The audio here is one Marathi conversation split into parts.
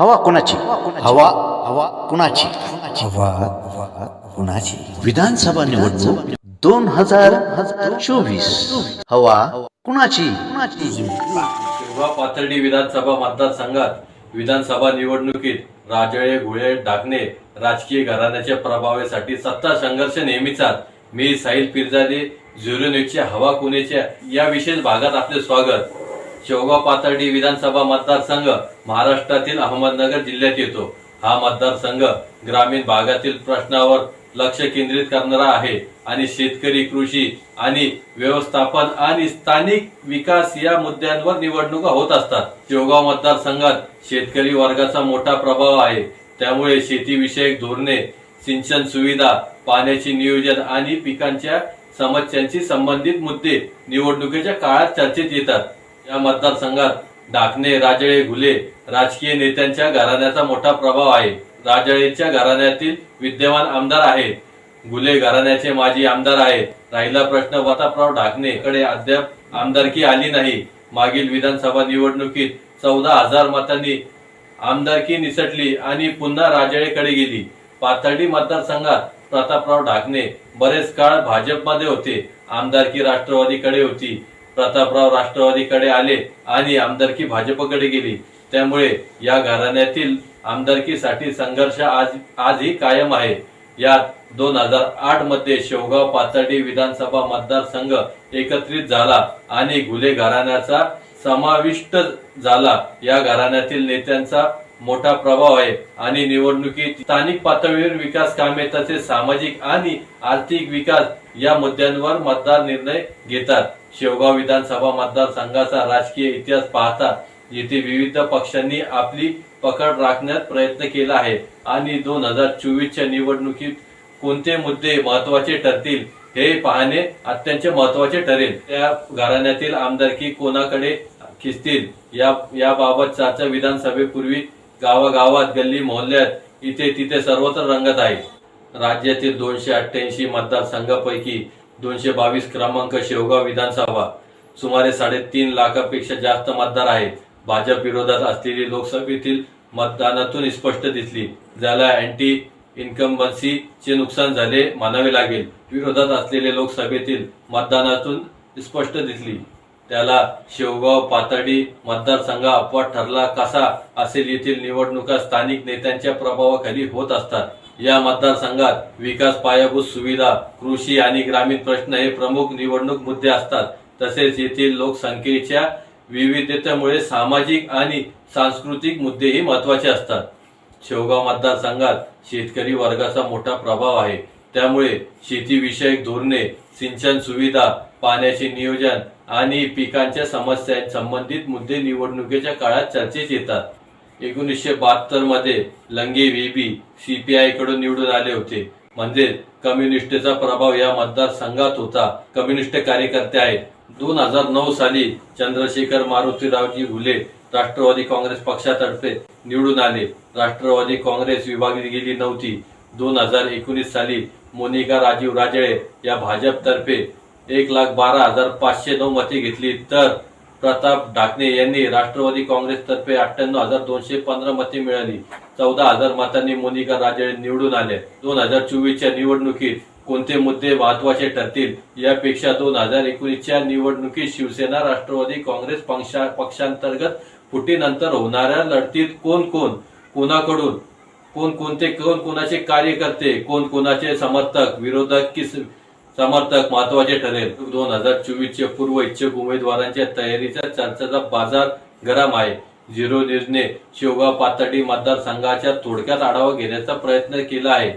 हवा कोणाची? हवा हवा कुणाची? हवा हवा कुणाची? विधानसभा निवडणूक दोन हजार चोवीस. हवा कुणाची? पाथर्डी विधानसभा मतदारसंघात विधानसभा निवडणुकीत राजळे घुळे डाकणे राजकीय घराण्याच्या प्रभावासाठी सत्ता संघर्ष नेहमीचाच मी साहिल पिरजादे झुरो न्यूजच्या हवा कुणेच्या या विशेष भागात आपले स्वागत. शेवगाव पाथर्डी विधानसभा मतदारसंघ महाराष्ट्रातील अहमदनगर जिल्ह्यात येतो. हा मतदारसंघ ग्रामीण भागातील प्रश्नावर लक्ष केंद्रित करणारा आहे आणि शेतकरी कृषी आणि व्यवस्थापन आणि स्थानिक विकास या मुद्द्यांवर निवडणुका होत असतात. शेवगाव मतदारसंघात शेतकरी वर्गाचा मोठा प्रभाव आहे. त्यामुळे शेतीविषयक धोरणे सिंचन सुविधा पाण्याचे नियोजन आणि पिकांच्या समस्यांशी संबंधित मुद्दे निवडणुकीच्या काळात चर्चेत येतात. या मतदारसंघात डाकणे राजळे घुले राजकीय नेत्यांच्या घराण्याचा मोठा प्रभाव आहे. राजळेच्या घराण्यातील विद्यमान आमदार आहेत. घुले घराण्याचे माजी आमदार आहेत. राहिला प्रश्न वताप्रराव ढाकणे कडे अद्याप आमदारकी आली नाही. मागील विधानसभा निवडणुकीत चौदा हजार मतांनी आमदारकी निसटली आणि पुन्हा राजळेकडे गेली. पाथर्डी मतदारसंघात प्रतापराव ढाकणे बरेच काळ भाजपमध्ये होते. आमदारकी राष्ट्रवादीकडे होती. प्रतापराव राष्ट्रवादीकडे आले आणि आमदारकी भाजपकडे गेली. त्यामुळे या घराण्यातील आमदारकीसाठी संघर्ष आज आजही कायम आहे. यात दोन हजार आठमध्ये शेवगाव पाथर्डी विधानसभा मतदारसंघ एकत्रित झाला आणि घुले घराण्याचा समाविष्ट झाला. या घराण्यातील नेत्यांचा मोठा प्रभाव आहे. आणि निवडणुकीत स्थानिक पातळीवर विकास कामे तसेच सामाजिक आणि आर्थिक विकास या मुद्द्यांवर मतदार निर्णय घेतात. शेवगाव विधानसभा मतदारसंघाचा राजकीय इतिहास पाहता येथे विविध पक्षांनी आपली पकड राखण्यात प्रयत्न केला आहे. आणि दोन हजार चोवीसच्या निवडणुकीत कोणते मुद्दे महत्त्वाचे ठरतील हे पाहणे अत्यंत महत्त्वाचे ठरेल. त्या घराण्यातील आमदारकी कोणाकडे खिचतील या याबाबत चर्चा विधानसभेपूर्वी गावागावात गल्ली मोहल्ल्यात इथे तिथे सर्वत्र रंगत आहे. राज्यातील दोनशे अठ्ठ्याऐंशी मतदारसंघापैकी दोनशे बावीस क्रमांक शेवगाव विधानसभा सुमारे साडेतीन लाखापेक्षा जास्त मतदार आहेत. भाजप विरोधात असलेली लोकसभेतील मतदानातून स्पष्ट दिसली. ज्याला अँटी इन्कम्बन्सी चे नुकसान झाले मानावे लागेल. विरोधात असलेले लोकसभेतील मतदानातून स्पष्ट दिसली. त्याला शेवगाव पातळी मतदारसंघ अपवाद ठरला कसा असेल येथील निवडणुका स्थानिक नेत्यांच्या प्रभावाखाली होत असतात? या मतदारसंघात विकास पायाभूत सुविधा कृषी आणि ग्रामीण प्रश्न हे प्रमुख निवडणूक मुद्दे असतात. तसेच येथील लोकसंख्येच्या विविधतेमुळे सामाजिक आणि सांस्कृतिक मुद्देही महत्त्वाचे असतात. शेवगाव मतदारसंघात शेतकरी वर्गाचा मोठा प्रभाव आहे. त्यामुळे शेतीविषयक धोरणे सिंचन सुविधा पाण्याचे नियोजन आणि पिकांच्या समस्या संबंधित मुद्दे निवडणुकीच्या काळात चर्चेत येतात. एकोणीसशे बहात्तरमध्ये लंगे व्हीबी सीपीआयकडून निवडून आले होते. म्हणजे कम्युनिस्टचा प्रभाव या मतदारसंघात होता. कम्युनिस्ट कार्यकर्ते आहेत. दोन हजार नऊ साली चंद्रशेखर मारुतीरावजी घुले राष्ट्रवादी काँग्रेस पक्षातर्फे निवडून आले. राष्ट्रवादी काँग्रेस विभागली गेली नव्हती. दोन हजार एकोणीस साली मोनिका राजीव राजळे या भाजपतर्फे एक लाख बारा हजार पाचशे नऊ मते घेतली. तर प्रताप ढाकणे यांनी राष्ट्रवादी काँग्रेसतर्फे अठ्ठ्याण्णव हजार दोनशे पंधरा मते मिळाली. चौदा हजार मतांनी मोनिका राजे निवडून आले. दोन हजार चोवीसच्या निवडणुकीत कोणते मुद्दे महत्त्वाचे ठरतील यापेक्षा दोन हजार एकोणीसच्या निवडणुकीत शिवसेना राष्ट्रवादी काँग्रेस पक्षांतर्गत फुटीनंतर होणाऱ्या लढतीत कोण कोण कोणाकडून कोण कोणते कोण कोणाचे कार्यकर्ते कोण कोणाचे समर्थक विरोधक की समर्थक महत्त्वाचे ठरेल. दोन हजार चोवीस चे पूर्व इच्छुक उमेदवारांच्या तयारीचा चर्चेचा बाजार गरम आहे. झिरो न्यूजने शिवगाव पातळी मतदारसंघाच्या थोडक्यात आढावा घेण्याचा प्रयत्न केला आहे.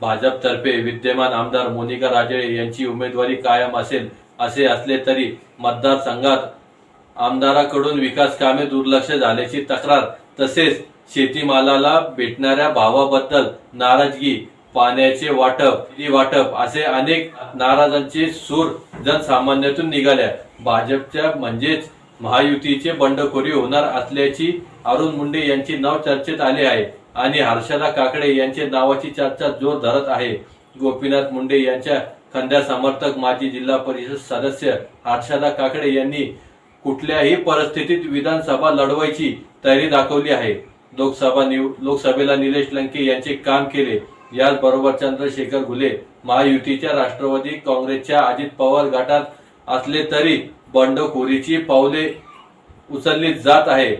भाजपतर्फे विद्यमान आमदार मोनिका राजळे यांची उमेदवारी कायम असेल असे असले तरी मतदारसंघात आमदाराकडून विकास कामे दुर्लक्ष झाल्याची तक्रार तसेच शेतीमालाला भेटणाऱ्या भावाबद्दल नाराजगी पाण्याचे वाटप निधी वाटप असे अनेक नाराजांचे सूर जनसामान्यातून निघाल्या भाजपच्या म्हणजेच महायुतीचे बंडखोरी होणार असल्याची अरुण मुंडे यांचे नाव चर्चेत आले आहे आणि हर्षदा काकडे यांच्या नावाची चर्चा जोर धरत आहे. गोपीनाथ मुंडे यांच्या खंद्या समर्थक माजी जिल्हा परिषद सदस्य हर्षदा काकडे यांनी कुठल्याही परिस्थितीत विधानसभा लढवायची तयारी दाखवली आहे. लोकसभा निव लोकसभेला निलेश लंके यांचे काम केले. याचबरोबर चंद्रशेखर घुले महायुतीच्या राष्ट्रवादी काँग्रेसच्या अजित पवार गटात असले तरी बंडखोरीची पावले उचलली जात आहे.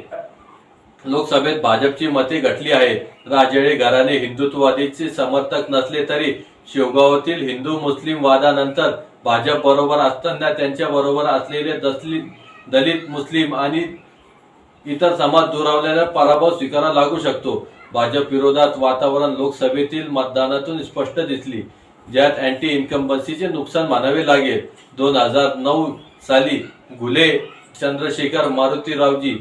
लोकसभेत भाजपची मते घटली आहे राजेळे घराणे हिंदुत्ववादीचे समर्थक नसले तरी शेवगावातील हिंदू मुस्लिम वादानंतर भाजप बरोबर असताना त्यांच्या बरोबर असलेले दसली दलित मुस्लिम आणि इतर समाज दुरावलेला पराभव स्वीकारा लागू शकतो. भाजप विरोधात वातावरण लोकसभेतील मतदानातून स्पष्ट दिसली. ज्यात अँटी इन्कम्बन्सीचे नुकसान मानावे लागेल. दोन हजार नऊ साली घुले चंद्रशेखर मारुतीरावजी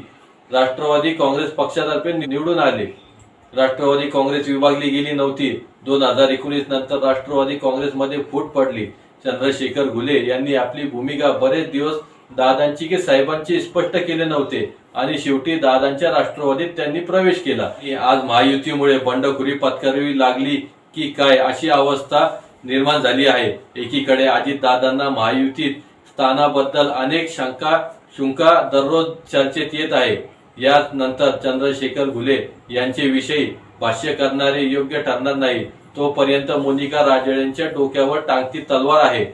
राष्ट्रवादी काँग्रेस पक्षातर्फे निवडून आले. राष्ट्रवादी काँग्रेस विभागली गेली नव्हती. दोन हजार एकोणीस नंतर राष्ट्रवादी काँग्रेसमध्ये फूट पडली. चंद्रशेखर घुले यांनी आपली भूमिका बरेच दिवस दादांची की साहेबांची स्पष्ट केले नव्हते. आणि शेवटी दादांच्या राष्ट्रवादीत त्यांनी प्रवेश केला. आज महायुतीमुळे बंडखोरी पत्करावी लागली की काय अशी अवस्था निर्माण झाली आहे. एकीकडे अजित दादांना महायुतीत स्थानाबद्दल अनेक शंका शुंका दररोज चर्चेत येत आहे. याच नंतर चंद्रशेखर घुले यांचे विषयी भाष्य करणारे योग्य ठरणार नाही. तोपर्यंत मोनिका राजळेंच्या डोक्यावर टांगती तलवार आहे.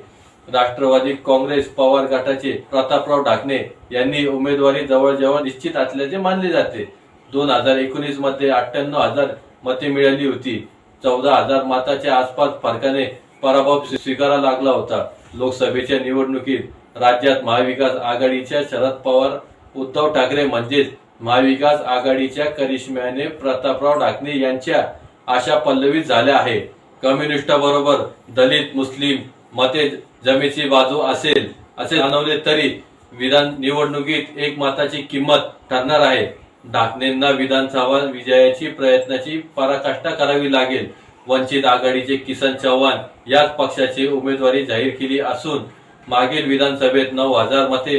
राष्ट्रवादी काँग्रेस पवार गटाचे प्रतापराव ढाकणे यांनी उमेदवारी जवळजवळ निश्चित असल्याचे मानले जाते. दोन हजार एकोणीसमध्ये अठ्ठ्याण्णव हजार मते मिळाली होती. चौदा हजार मताच्या आसपास फरकाने पराभव स्वीकारा लागला होता. लोकसभेच्या निवडणुकीत राज्यात महाविकास आघाडीच्या शरद पवार उद्धव ठाकरे म्हणजेच महाविकास आघाडीच्या करिश्म्याने प्रतापराव ढाकणे यांच्या आशा पल्लवी झाल्या आहे. कम्युनिस्टाबरोबर दलित मुस्लिम मते जमेची बाजू असेल असे जाणवले तरी विधान निवडणुकीत एक मताची किंमत ठरणार आहे. ढाकणेंना विधानसभा विजयाची प्रयत्नाची पराकाष्ठा करावी लागेल. वंचित आघाडीचे किसन चव्हाण याच पक्षाची उमेदवारी जाहीर केली असून मागील विधानसभेत नऊ हजार मते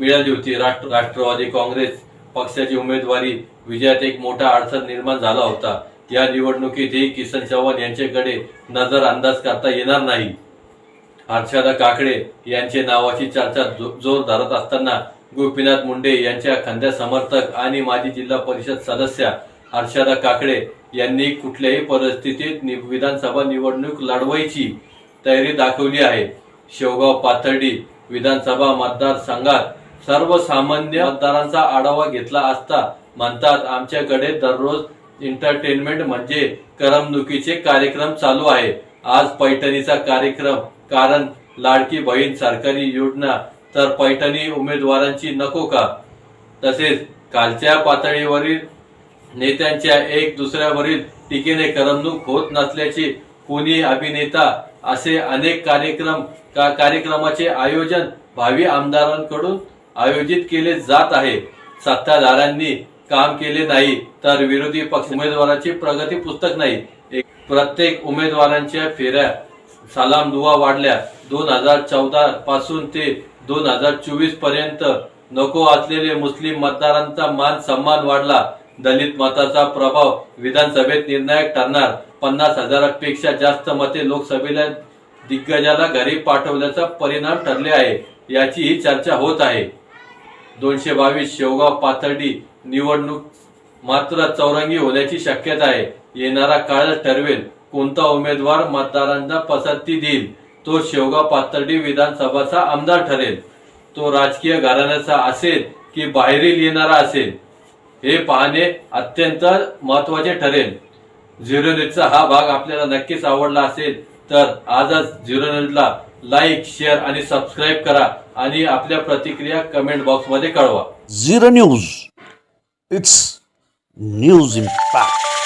मिळाली होती. राष्ट्र राष्ट्रवादी काँग्रेस पक्षाची उमेदवारी विजयात एक मोठा अडचण निर्माण झाला होता. या निवडणुकीतही किसन चव्हाण यांच्याकडे नजर अंदाज करता येणार नाही. हर्षदा काकडे यांचे नावाची चर्चा जो- जोर धरत असताना गोपीनाथ मुंडे यांच्या खांद्या समर्थक आणि माजी जिल्हा परिषद सदस्य हर्षदा काकडे यांनी कुठल्याही परिस्थितीत विधानसभा निवडणूक लढवायची तयारी दाखवली आहे. शेवगाव पाथर्डी विधानसभा मतदारसंघात सर्वसामान्य मतदारांचा आढावा घेतला असता म्हणतात आमच्याकडे दररोज एंटरटेनमेंट म्हणजे करमणुकीचे कार्यक्रम चालू आहे. आज पैठणीचा कार्यक्रम कारण लाडकी बहीण सरकारी योजना तर पैठणी उमेदवारांची नको का? तसेच कालच्या पातळीवरील नेत्यांच्या एक दुसऱ्यावरील टीकेने करमणूक होत नसल्याचे कोणी अभिनेता असे अनेक कार्यक्रम का कार्यक्रमाचे आयोजन भावी आमदारांकडून आयोजित केले जात आहे. सत्ताधाऱ्यांनी काम केले नाही तर विरोधी पक्ष उमेदवाराची प्रगती पुस्तक नाही. प्रत्येक उमेदवारांच्या फेऱ्या सलाम दुवा वाढल्या. दोन हजार चौदा पासून ते दोन हजार चोवीसपर्यंत नको असलेले मुस्लिम मतदारांचा मान सन्मान वाढला. दलित मताचा प्रभाव विधानसभेत निर्णायक ठरणार. पन्नास हजारापेक्षा जास्त मते लोकसभेला दिग्गजाला घरी पाठवल्याचा परिणाम ठरले आहे. याची ही चर्चा होत आहे. दोनशे बावीस शेवगाव पाथर्डी निवडणूक मात्र चौरंगी होण्याची शक्यता आहे. येणारा काळ ठरवेल. कोणता उमेदवार मतदारांना पसंती देईल? तो शेवगाव पाथर्डी विधानसभाचा आमदार ठरेल. तो राजकीय घराण्याचा असेल की बाहेरील येणारा असेल? हे पाहणे अत्यंत महत्त्वाचे ठरेल. झिरो न्यूजचा हा भाग आपल्याला नक्कीच आवडला असेल तर आजच झिरो न्यूजला लाईक शेअर आणि सबस्क्राईब करा आणि आपल्या प्रतिक्रिया कमेंट बॉक्समध्ये कळवा. Zero news. It's news impact.